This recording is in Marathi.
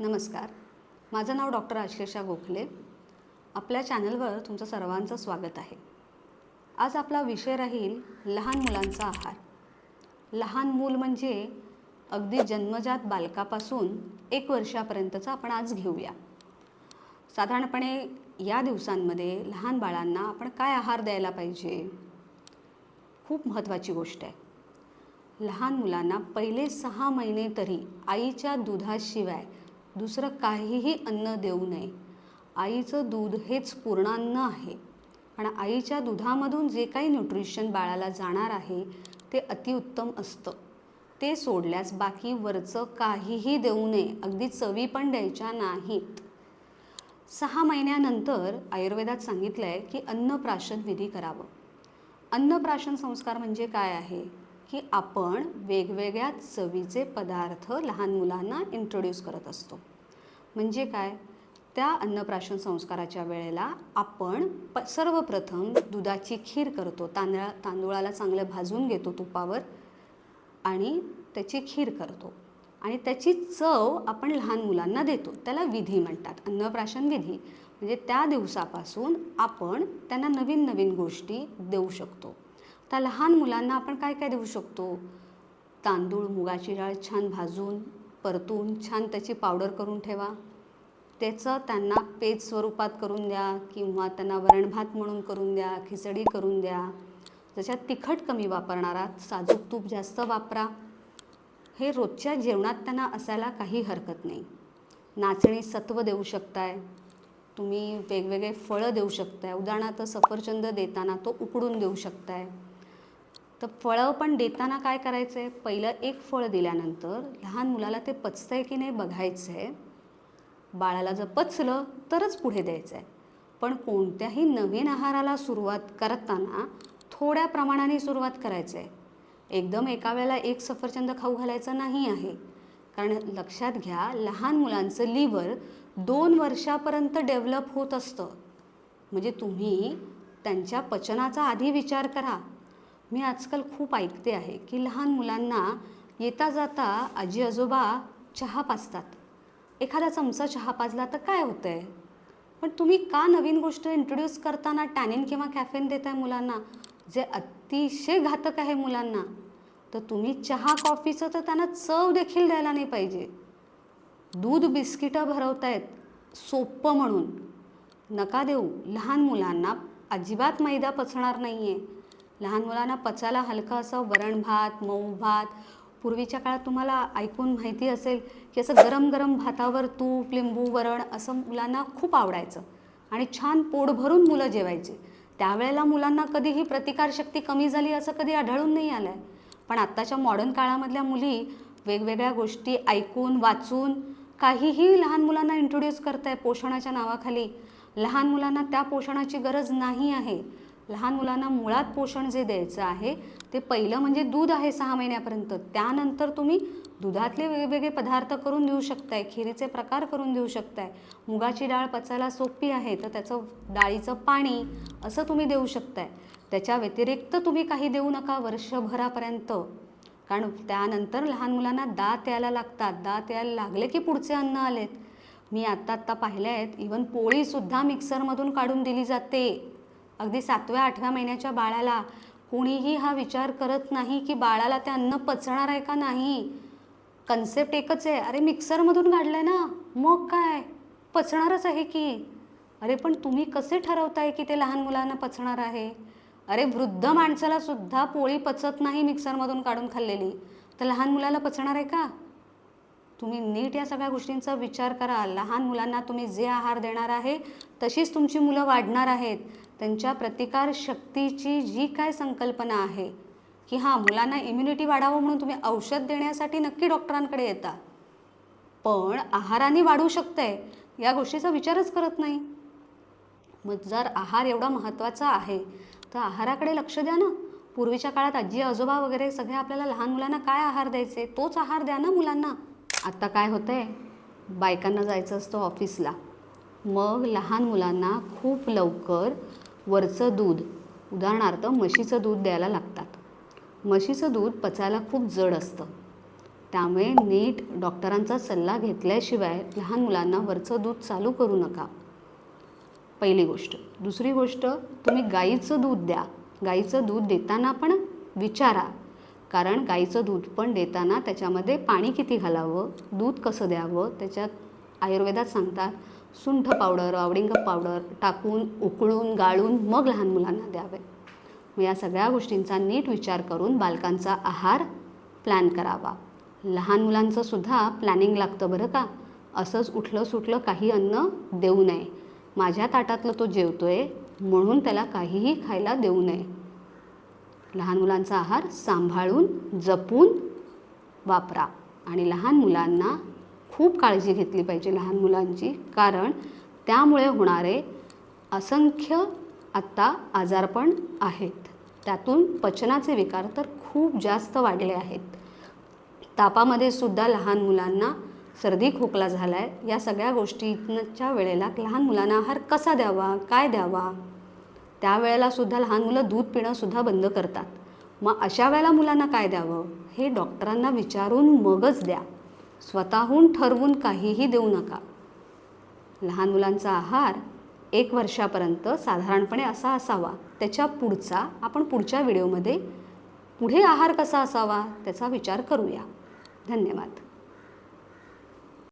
नमस्कार. माझं नाव डॉक्टर आश्लेषा गोखले. आपल्या चॅनलवर तुमचं सर्वांचं स्वागत आहे. आज आपला विषय राहील लहान मुलांचा आहार. लहान मूल म्हणजे अगदी जन्मजात बालकापासून एक वर्षापर्यंतचा आपण आज घेऊया. साधारणपणे या दिवसांमध्ये लहान बाळांना आपण काय आहार द्यायला पाहिजे? खूप महत्त्वाची गोष्ट आहे. लहान मुलांना पहिले सहा महिने तरी आईच्या दुधाशिवाय दुसरं काहीही अन्न देऊ नये. आईचं दूध हेच पूर्णान्न आहे. आणि आईच्या दुधामधून जे काही न्यूट्रिशन बाळाला जाणार आहे ते अतिउत्तम असतं. ते सोडल्यास बाकी वरचं काहीही देऊ नये अगदी चवी पण द्यायच्या नाहीत. सहा महिन्यानंतर आयुर्वेदात सांगितलं आहे की अन्नप्राशन विधी करावं. अन्नप्राशन संस्कार म्हणजे काय आहे? की आपण वेगवेगळ्या चवीचे पदार्थ लहान मुलांना इंट्रोड्यूस करत असतो. म्हणजे काय? त्या अन्नप्राशन संस्काराच्या वेळेला आपण प सर्वप्रथम दुधाची खीर करतो. तांदळा तांदूळाला चांगलं भाजून घेतो तुपावर आणि त्याची खीर करतो. आणि त्याची चव आपण लहान मुलांना देतो. त्याला विधी म्हणतात. अन्नप्राशन विधी. म्हणजे त्या दिवसापासून आपण त्यांना नवीन नवीन गोष्टी देऊ शकतो. त्या लहान मुलांना आपण काय काय देऊ शकतो? तांदूळ मुगाची डाळ छान भाजून परतून छान त्याची पावडर करून ठेवा. त्याचं त्यांना पेज स्वरूपात करून द्या किंवा त्यांना वरणभात म्हणून करून द्या खिचडी करून द्या. जशा तिखट कमी वापरणारा साजूक तूप जास्त वापरा. हे रोजच्या जेवणात त्यांना असायला काही हरकत नाही. नाचणी सत्व देऊ शकताय. तुम्ही वेगवेगळे फळं देऊ शकताय. उदाहरणार्थ सफरचंद देताना तो उकडून देऊ शकताय. तर फळं पण देताना काय करायचं आहे पहिलं एक फळ दिल्यानंतर लहान मुलाला ते पचतं आहे की नाही बघायचं आहे बाळाला जर पचलं तरच पुढे द्यायचं आहे पण कोणत्याही नवीन आहाराला सुरुवात करताना थोड्या प्रमाणाने सुरुवात करायचं आहे एकदम एका वेळेला एक सफरचंद खाऊ घालायचं नाही आहे. कारण लक्षात घ्या लहान मुलांचं लिव्हर दोन वर्षापर्यंत डेव्हलप होत असतं. म्हणजे तुम्ही त्यांच्या पचनाचा आधी विचार करा. मी आजकाल खूप ऐकते आहे की लहान मुलांना येता जाता आजी आजोबा चहा पाजतात. एखादा चमचा चहा पाजला तर काय होतं आहे पण तुम्ही का नवीन गोष्ट इंट्रोड्यूस करताना टॅनिन किंवा कॅफेन देताय मुलांना? जे अतिशय घातक आहे मुलांना. तर तुम्ही चहा कॉफीचं तर त्यांना चव देखील द्यायला नाही पाहिजे. दूध बिस्किटं भरवतायत सोपं म्हणून. नका देऊ लहान मुलांना अजिबात मैदा पचणार नाही आहे लहान मुलांना पचायला हलका असं वरण भात मऊ भात. पूर्वीच्या काळात तुम्हाला ऐकून माहिती असेल की असं गरम गरम भातावर तूप लिंबू वरण असं मुलांना खूप आवडायचं. आणि छान पोट भरून मुलं जेवायचे. त्यावेळेला मुलांना कधीही प्रतिकारशक्ती कमी झाली असं कधी आढळून नाही आलं आहे पण आत्ताच्या मॉडर्न काळामधल्या मुली वेगवेगळ्या गोष्टी ऐकून वाचून काहीही लहान मुलांना इंट्रोड्यूस करताय पोषणाच्या नावाखाली. लहान मुलांना त्या पोषणाची गरज नाही आहे. लहान मुलांना मुळात पोषण जे द्यायचं आहे ते पहिलं म्हणजे दूध आहे सहा महिन्यापर्यंत. त्यानंतर तुम्ही दुधातले वेगवेगळे पदार्थ करून देऊ शकताय खिरीचे प्रकार करून देऊ शकताय. मुगाची डाळ पचायला सोपी आहे तर त्याचं डाळीचं पाणी असं तुम्ही देऊ शकताय. त्याच्या व्यतिरिक्त तुम्ही काही देऊ नका वर्षभरापर्यंत. कारण त्यानंतर लहान मुलांना दात यायला लागतात. दात यायला लागले की पुढचे अन्न आलेत. मी आत्ता आत्ता पाहिले आहेत इवन पोळीसुद्धा मिक्सरमधून काढून दिली जाते. अगदी सातव्या आठव्या महिन्याच्या बाळाला कुणीही हा विचार करत नाही की बाळाला ते अन्न पचणार आहे का नाही. कन्सेप्ट एकच आहे. अरे मिक्सरमधून काढलं आहे ना. मग काय? पचणारच आहे की. अरे पण तुम्ही कसे ठरवताय की ते लहान मुलांना पचणार आहे? अरे वृद्ध माणसाला सुद्धा पोळी पचत नाही मिक्सरमधून काढून खाल्लेली. तर लहान मुलाला पचणार आहे का? तुम्ही नीट या सगळ्या गोष्टींचा विचार करा. लहान मुलांना तुम्ही जे आहार देणार आहे तशीच तुमची मुलं वाढणार आहेत. त्यांच्या प्रतिकार शक्तीची जी काय संकल्पना आहे की हां मुलांना इम्युनिटी वाढावं म्हणून तुम्ही औषध देण्यासाठी नक्की डॉक्टरांकडे येता. पण आहाराने वाढू शकतंय या गोष्टीचा विचारच करत नाही. मग जर आहार एवढा महत्त्वाचा आहे तर आहाराकडे लक्ष द्या ना. पूर्वीच्या काळात आजी आजोबा वगैरे सगळे आपल्याला लहान मुलांना काय आहार द्यायचे तोच आहार द्या ना मुलांना. आत्ता काय होतं आहे बायकांना जायचं असतं ऑफिसला मग लहान मुलांना खूप लवकर वरचं दूध उदाहरणार्थ म्हशीचं दूध द्यायला लागतात. म्हशीचं दूध पचायला खूप जड असतं. त्यामुळे नीट डॉक्टरांचा सल्ला घेतल्याशिवाय लहान मुलांना वरचं दूध चालू करू नका. पहिली गोष्ट. दुसरी गोष्ट तुम्ही गाईचं दूध द्या. गाईचं दूध देताना पण विचारा. कारण गाईचं दूध पण देताना त्याच्यामध्ये पाणी किती घालावं दूध कसं द्यावं त्याच्यात आयुर्वेदात सांगतात सुंठ पावडर आवडिंग पावडर टाकून उकळून गाळून मग लहान मुलांना द्यावे. मग या सगळ्या गोष्टींचा नीट विचार करून बालकांचा आहार प्लॅन करावा. लहान मुलांचं सुद्धा प्लॅनिंग लागतं बरं का? असंच उठलं सुटलं काही अन्न देऊ नये. माझ्या ताटातलं तो जेवतो आहे म्हणून त्याला काहीही खायला देऊ नये. लहान मुलांचा आहार सांभाळून जपून वापरा आणि लहान मुलांना खूप काळजी घेतली पाहिजे लहान मुलांची कारण त्यामुळे होणारे असंख्य आत्ता आजारपण आहेत. त्यातून पचनाचे विकार तर खूप जास्त वाढले आहेत. तापामध्ये सुद्धा लहान मुलांना सर्दी खोकला झाला आहे या सगळ्या गोष्टींच्या वेळेला लहान मुलांना आहार कसा द्यावा काय द्यावा? त्यावेळेला सुद्धा लहान मुलं दूध पिणंसुद्धा बंद करतात. मग अशा वेळेला मुलांना काय द्यावं? हे डॉक्टरांना विचारून मगच द्या. स्वतःहून ठरवून काहीही देऊ नका. लहान मुलांचा आहार एक वर्षापर्यंत साधारणपणे असा असावा. त्याच्या पुढचा आपण पुढच्या व्हिडिओमध्ये पुढे आहार कसा असावा त्याचा विचार करूया. धन्यवाद.